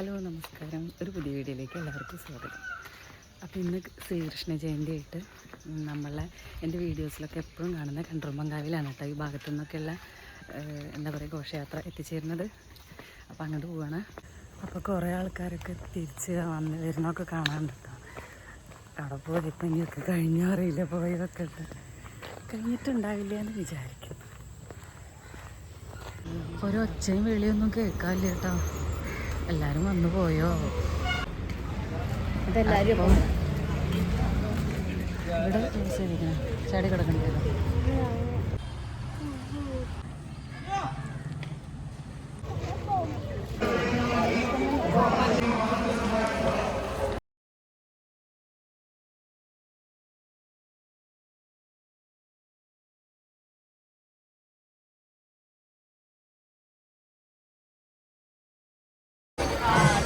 Hello നമസ്കാരം. ഒരു പുതിയ വീഡിയോയിലേക്ക് എല്ലാവർക്കും സ്വാഗതം. അപ്പോൾ ഇന്ന് ശ്രീകൃഷ്ണ ജയന്തി ആയിട്ട് നമ്മളെ എന്റെ വീഡിയോസിലൊക്കെ എപ്പോഴും കാണുന്ന കണ്ടറുമ്പങ്കാവിലാണ് കേട്ടോ ഈ ഭാഗത്തു നിന്നൊക്കെയുള്ള എന്താ പറയുക ഘോഷയാത്ര എത്തിച്ചേരുന്നത്. അപ്പോൾ അങ്ങോട്ട് പോവാണ്. അപ്പോൾ കുറേ ആൾക്കാരൊക്കെ തിരിച്ച് വന്ന് വരുന്നൊക്കെ കാണാനുണ്ട് കേട്ടോ അവിടെ പോയി ഇപ്പം ഇനിയൊക്കെ കഴിഞ്ഞോ അറിയില്ല പോയതൊക്കെ ഉണ്ട്. കഴിഞ്ഞിട്ടുണ്ടാവില്ല എന്ന് വിചാരിക്കുന്നു ഒരൊച്ചയും വെളിയൊന്നും കേൾക്കാനില്ല കേട്ടോ. എല്ലാരും വന്നു പോയോ? ഇതെല്ലാരും അപ്പൊ ഇവിടെ ശരിക്കണം ചാടി കിടക്കണ്ടല്ലോ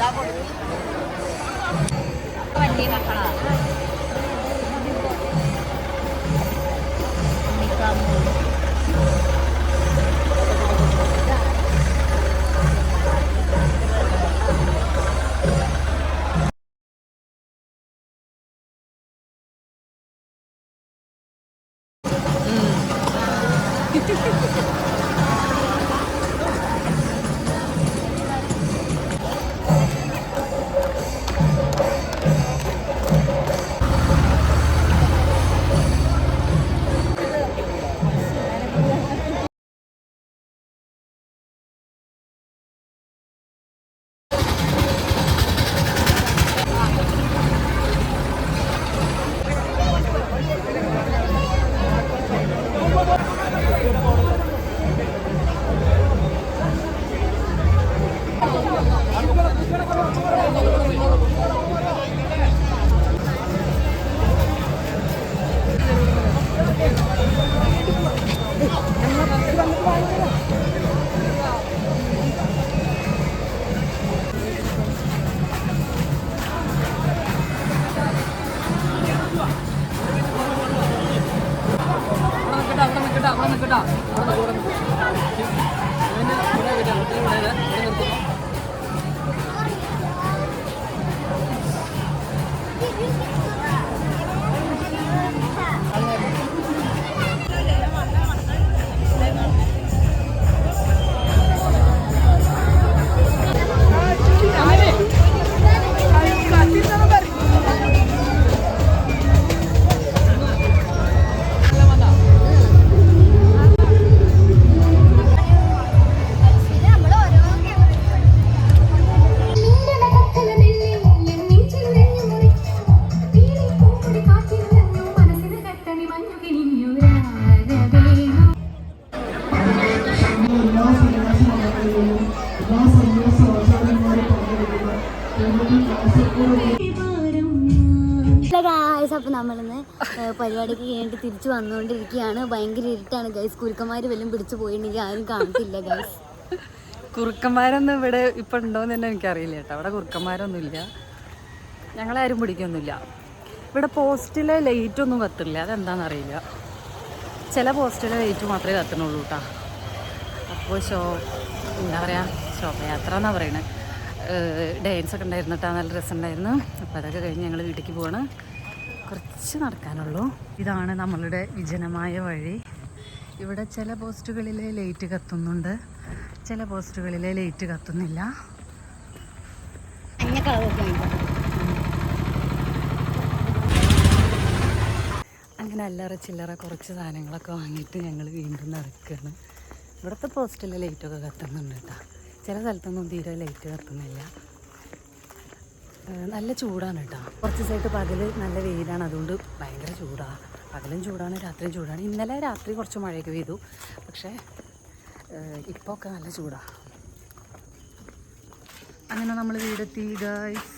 วันนี้นะคะมีกำมือうん。വണ്ടി മക്കളാ ഗായ്സ് അപ്പൊ നമ്മളിന്ന് പരിപാടിക്ക് കഴിഞ്ഞിട്ട് തിരിച്ചു വന്നുകൊണ്ടിരിക്കുകയാണ്. ഭയങ്കര ഇരുട്ടാണ് ഗൈസ് കുരുക്കന്മാര് വല്ലതും പിടിച്ചു പോയിട്ടുണ്ടെങ്കിൽ ആരും കാണത്തില്ല ഗൈസ് കുറുക്കന്മാരൊന്നും ഇവിടെ ഇപ്പം ഉണ്ടോയെന്ന് തന്നെ എനിക്കറിയില്ല കേട്ടോ. അവിടെ കുറുക്കന്മാരൊന്നുമില്ല. ഞങ്ങളാരും പിടിക്കൊന്നുമില്ല. ഇവിടെ പോസ്റ്റിലെ ലൈറ്റ് ഒന്നും കത്തില്ല. അതെന്താണെന്നറിയില്ല ചില പോസ്റ്റിലെ ലൈറ്റ് മാത്രമേ കത്തണുള്ളൂ കേട്ടോ. ഷോ എന്താ പറയുക ശോഭയാത്ര എന്നാണ് പറയുന്നത് ഡാൻസ് ഒക്കെ ഉണ്ടായിരുന്നു കേട്ടോ നല്ല രസമുണ്ടായിരുന്നു. അപ്പോൾ അതൊക്കെ കഴിഞ്ഞ് ഞങ്ങൾ വീട്ടിലേക്ക് പോവാണ്. കുറച്ച് നടക്കാനുള്ളൂ. ഇതാണ് നമ്മളുടെ വിജനമായ വഴി. ഇവിടെ ചില പോസ്റ്റുകളിലെ ലൈറ്റ് കത്തുന്നുണ്ട്. ചില പോസ്റ്റുകളിലെ ലൈറ്റ് കത്തുന്നില്ല. അങ്ങനെ അല്ലറ ചില്ലറ കുറച്ച് സാധനങ്ങളൊക്കെ വാങ്ങിയിട്ട് ഞങ്ങൾ വീണ്ടും നടക്കുകയാണ് ഇവിടുത്തെ പോസ്റ്റിലെ ലൈറ്റൊക്കെ കത്തുന്നുണ്ട് കേട്ടോ. ചില സ്ഥലത്തൊന്നും തീരെ ലൈറ്റ് കത്തുന്നില്ല. നല്ല ചൂടാണ് കേട്ടോ. കുറച്ച് ദിവസമായിട്ട് പകൽ നല്ല വെയിലാണ്. അതുകൊണ്ട് ഭയങ്കര ചൂടാണ് പകലും ചൂടാണ് രാത്രിയും ചൂടാണ്. ഇന്നലെ രാത്രി കുറച്ച് മഴയൊക്കെ പെയ്തു. പക്ഷേ ഇപ്പോൾ ഒക്കെ നല്ല ചൂടാണ് അങ്ങനെ നമ്മൾ വീടെത്തി ഗായ്സ്